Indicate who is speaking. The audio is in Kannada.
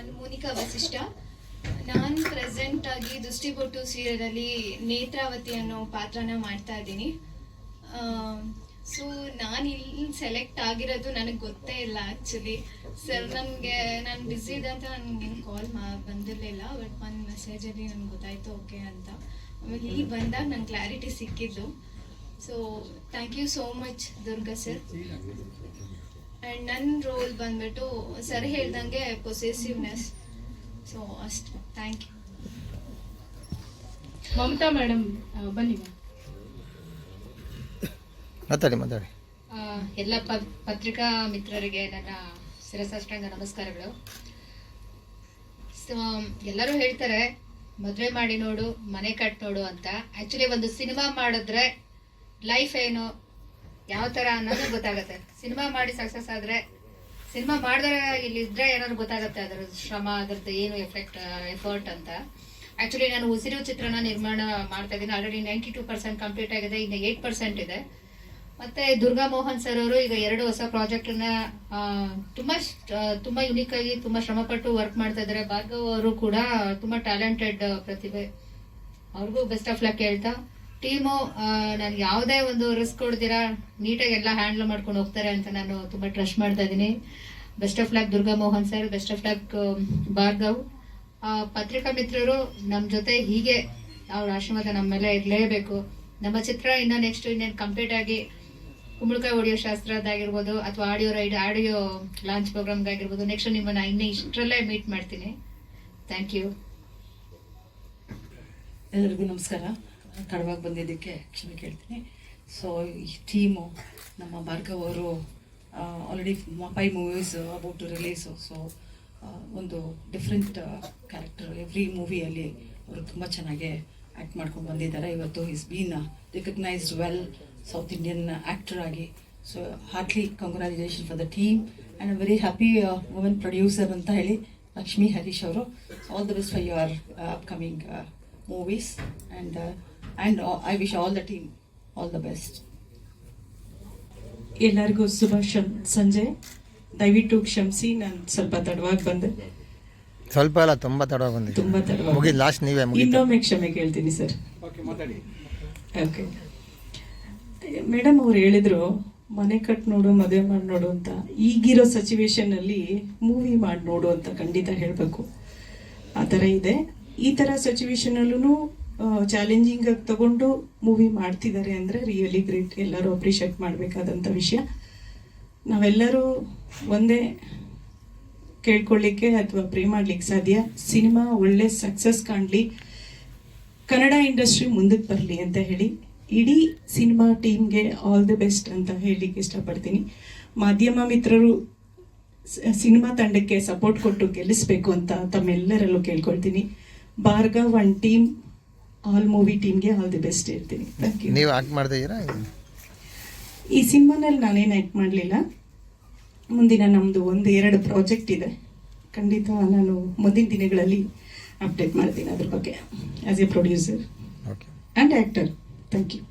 Speaker 1: ನಾನು ಮೋನಿಕಾ ವಸಿಷ್ಠ. ನಾನು ಪ್ರೆಸೆಂಟ್ ಆಗಿ ದೃಷ್ಟಿಬೊಟ್ಟು ಸೀರಿಯಲಲ್ಲಿ ನೇತ್ರಾವತಿ ಅನ್ನೋ ಪಾತ್ರನ ಮಾಡ್ತಾ ಇದ್ದೀನಿ. ಸೊ ನಾನು ಇಲ್ಲಿ ಸೆಲೆಕ್ಟ್ ಆಗಿರೋದು ನನಗೆ ಗೊತ್ತೇ ಇಲ್ಲ ಆ್ಯಕ್ಚುಲಿ ಸರ್ ನನಗೆ ನಾನು ಬ್ಯುಸಿ ಇದೆ ಅಂತ ನನಗೇನು ಕಾಲ್ ಮಾ, ಬಂದಿರಲಿಲ್ಲ ಬಟ್ ಒಂದು ಮೆಸೇಜಲ್ಲಿ ನನಗೆ ಗೊತ್ತಾಯ್ತು ಓಕೆ ಅಂತ. ಆಮೇಲೆ ಇಲ್ಲಿ ಬಂದಾಗ ನನಗೆ ಕ್ಲಾರಿಟಿ ಸಿಕ್ಕಿದ್ದು. So thank you so much Durga sir and ನನ್ನ ರೋಲ್ ಬಂದ್ಬಿಟ್ಟು ಸರಿ ಹೇಳ್ದಂಗೆ ಪೊಸೆಸಿವ್ನೆಸ್ ಸೊ ಅಷ್ಟು. ಥ್ಯಾಂಕ್ ಯು
Speaker 2: ಮಮತಾ ಮೇಡಮ್ ಬನ್ನಿ.
Speaker 3: ಮಾತಾಡಿ ಮಾತಾಡಿ.
Speaker 4: ಆ, ಎಲ್ಲ ಪ- ಪತ್ರಿಕಾ ಮಿತ್ರರಿಗೆ ನನ್ನ ಶಿರಸಾಷ್ಟಾಂಗ ನಮಸ್ಕಾರಗಳು. ಸೊ ಎಲ್ಲರೂ ಹೇಳ್ತಾರೆ ಮದುವೆ ಮಾಡಿ ನೋಡು ಮನೆ ಕಟ್ ನೋಡು ಅಂತ. ಆಕ್ಚುಲಿ ಒಂದು ಸಿನಿಮಾ ಮಾಡಿದ್ರೆ ಲೈಫ್ ಏನು? ಯಾವ ಥರ ಅನ್ನೋದು ಗೊತ್ತಾಗುತ್ತೆ. ಸಿನಿಮಾ ಮಾಡಿ ಸಕ್ಸಸ್ ಆದರೆ ಸಿನಿಮಾ ಮಾಡಿದ್ರೆ ಇಲ್ಲಿ ಇದ್ರೆ ಏನಾದ್ರು ಗೊತ್ತಾಗುತ್ತೆ ಅದರ ಶ್ರಮ ಅದ್ರದ್ದು ಏನು ಎಫೆಕ್ಟ್ ಎಫರ್ಟ್ ಅಂತ. ಆಕ್ಚುಲಿ ನಾನು ಉಸಿರು ಚಿತ್ರನ ನಿರ್ಮಾಣ ಮಾಡ್ತಾ ಇದ್ದೀನಿ. Already ninety two percent complete ಆಗಿದೆ ಇನ್ನು ಏಟ್ ಪರ್ಸೆಂಟ್ ಇದೆ. ಮತ್ತೆ ದುರ್ಗಾ ಮೋಹನ್ ಸರ್ ಅವರು ಈಗ ಎರಡು ಹೊಸ ಪ್ರಾಜೆಕ್ಟ್ ತುಂಬ ಆ, ತುಂಬಾ ತುಂಬಾ ಯುನಿಕ್ ಆಗಿ ತುಂಬಾ ಶ್ರಮಪಟ್ಟು ವರ್ಕ್ ಮಾಡ್ತಾ ಇದ್ದಾರೆ. ಭಾರ್ಗವ್ ಅವರು ಕೂಡ ತುಂಬಾ ಟ್ಯಾಲೆಂಟೆಡ್ ಪ್ರತಿಭೆ. ಅವ್ರಿಗೂ ಬೆಸ್ಟ್ ಆಫ್ ಲಕ್ ಹೇಳ್ತಾ ಟೀಮು ನಾನು ಯಾವುದೇ ಒಂದು ರಿಸ್ಕ್ ಕೊಡ್ತೀರಾ, ನೀಟಾಗಿ ಎಲ್ಲ ಹ್ಯಾಂಡಲ್ ಮಾಡ್ಕೊಂಡು ಹೋಗ್ತಾರೆ ಅಂತ ನಾನು ತುಂಬ ಟ್ರಸ್ಟ್ ಮಾಡ್ತಾ ಇದ್ದೀನಿ. Best of luck Durga Mohan sir best of luck Bhargav. ಪತ್ರಿಕಾ ಮಿತ್ರರು ನಮ್ಮ ಜೊತೆ ಹೀಗೆ ಅವ್ರ ಆಶೀರ್ವಾದ ನಮ್ಮ ಮೇಲೆ ಇರಲೇಬೇಕು. ನಮ್ಮ ಚಿತ್ರ ಇನ್ನು ನೆಕ್ಸ್ಟ್ ಇನ್ನೇನು ಕಂಪ್ಲೀಟ್ ಆಗಿ ಕುಂಬಳಕಾಯಿ ಆಡಿಯೋ ಶಾಸ್ತ್ರದಾಗಿರ್ಬೋದು ಅಥವಾ ಆಡಿಯೋ ರೈಡ್ ಆಡಿಯೋ ಲಾಂಚ್ ಪ್ರೋಗ್ರಾಮ್ಗಾಗಿರ್ಬೋದು ನೆಕ್ಸ್ಟ್ ನಿಮ್ಮನ್ನ ಇನ್ನೂ ಇಷ್ಟರಲ್ಲೇ ಮೀಟ್ ಮಾಡ್ತೀನಿ. ಥ್ಯಾಂಕ್ ಯು
Speaker 5: ಎಲ್ಲರಿಗೂ ನಮಸ್ಕಾರ. ತಡವಾಗಿ ಬಂದಿದ್ದಕ್ಕೆ ಕ್ಷಮೆ ಕೇಳ್ತೀನಿ. ಸೊ ಈ ಟೀಮು, ನಮ್ಮ ಭಾರ್ಗವ್ ಅವರು already five movies about to release so ಒಂದು ಡಿಫ್ರೆಂಟ್ ಕ್ಯಾರೆಕ್ಟರ್ ಎವ್ರಿ ಮೂವಿಯಲ್ಲಿ ಅವರು ತುಂಬ ಚೆನ್ನಾಗಿ ಆ್ಯಕ್ಟ್ ಮಾಡ್ಕೊಂಡು ಬಂದಿದ್ದಾರೆ. ಇವತ್ತು is been recognised well South Indian actor ಆಗಿ. So heartly congratulation for the team and very happy women producer ಅಂತ ಹೇಳಿ ಲಕ್ಷ್ಮೀ ಹರೀಶ್ ಅವರು. All the best for your upcoming movies and and I wish all the team all the best
Speaker 2: ಎಲ್ಲರಿಗೂ ಶುಭ ಸಂಜೆ. ದಯವಿಟ್ಟು ಕ್ಷಮಿಸಿ ನಾನು ಸ್ವಲ್ಪ ತಡವಾಗಿ ಬಂದೆ.
Speaker 3: ಸ್ವಲ್ಪ ಅಲ್ಲ ತುಂಬ ತಡ ಬಂದಿದೆ
Speaker 2: ತುಂಬಾ ತಡವಾಗಿ
Speaker 3: ಮುಗಿ ಲಾಸ್ಟ್ ನೀವೇ ಮುಗಿ
Speaker 2: ಇನ್ನೊಮ್ಮೆ ಕ್ಷಮೆ ಕೇಳ್ತೀನಿ ಸರ್ ಓಕೆ ಮೇಡಮ್ ಅವ್ರು ಹೇಳಿದ್ರು ಮನೆ ಕಟ್ ನೋಡು ಮದುವೆ ಮಾಡಿ ನೋಡು ಅಂತ. ಈಗಿರೋ ಸಿಚುವೇಶನ್ ಅಲ್ಲಿ ಮೂವಿ ಮಾಡಿ ನೋಡು ಅಂತ ಖಂಡಿತ ಹೇಳಬೇಕು. ಆ ಥರ ಇದೆ. ಈ ಥರ ಸಿಚುವೇಶನ್ ಅಲ್ಲೂ ಚಾಲೆಂಜಿಂಗ್ ಆಗಿ ತಗೊಂಡು ಮೂವಿ ಮಾಡ್ತಿದ್ದಾರೆ ಅಂದರೆ ರಿಯಲಿ ಗ್ರೇಟ್ ಎಲ್ಲರೂ ಅಪ್ರಿಷಿಯೇಟ್ ಮಾಡಬೇಕಾದಂಥ ವಿಷಯ. ನಾವೆಲ್ಲರೂ ಒಂದೇ ಕೇಳ್ಕೊಳ್ಳಿಕ್ಕೆ ಅಥವಾ ಪ್ರೇ ಮಾಡ್ಲಿಕ್ಕೆ ಸಾಧ್ಯ. ಸಿನಿಮಾ ಒಳ್ಳೆ ಸಕ್ಸಸ್ ಕಾಣಲಿ. ಕನ್ನಡ ಇಂಡಸ್ಟ್ರಿ ಮುಂದಕ್ಕೆ ಬರಲಿ ಅಂತ ಹೇಳಿ. ಇಡೀ ಸಿನಿಮಾ ಟೀಮ್ಗೆ ಆಲ್ ದಿ ಬೆಸ್ಟ್ ಅಂತ ಹೇಳಲಿಕ್ಕೆ ಇಷ್ಟಪಡ್ತೀನಿ. ಮಾಧ್ಯಮ ಮಿತ್ರರು ಸಿನಿಮಾ ತಂಡಕ್ಕೆ ಸಪೋರ್ಟ್ ಕೊಟ್ಟು ಗೆಲ್ಲಿಸ್ಬೇಕು ಅಂತ ತಮ್ಮೆಲ್ಲರಲ್ಲೂ ಕೇಳ್ಕೊಳ್ತೀನಿ. Bhargav one team all movie ಟೀಮ್ಗೆ ಆಲ್ ದಿ ಬೆಸ್ಟ್ ಹೇಳ್ತೀನಿ. ಥ್ಯಾಂಕ್ ಯು
Speaker 3: ನೀವು ಆಕ್ಟ್ ಮಾಡ್ತಾ ಇದ್ದೀರಾ?
Speaker 2: ಈ ಸಿನಿಮಾನಲ್ಲಿ ನಾನೇನು ಆ್ಯಕ್ಟ್ ಮಾಡಲಿಲ್ಲ. ಮುಂದಿನ ನಮ್ಮದು ಒಂದು ಎರಡು ಪ್ರಾಜೆಕ್ಟ್ ಇದೆ. ಖಂಡಿತ ನಾನು ಮುಂದಿನ ದಿನಗಳಲ್ಲಿ ಅಪ್ಡೇಟ್ ಮಾಡ್ತೀನಿ ಅದ್ರ ಬಗ್ಗೆ. As a producer
Speaker 3: okay
Speaker 2: and actor thank you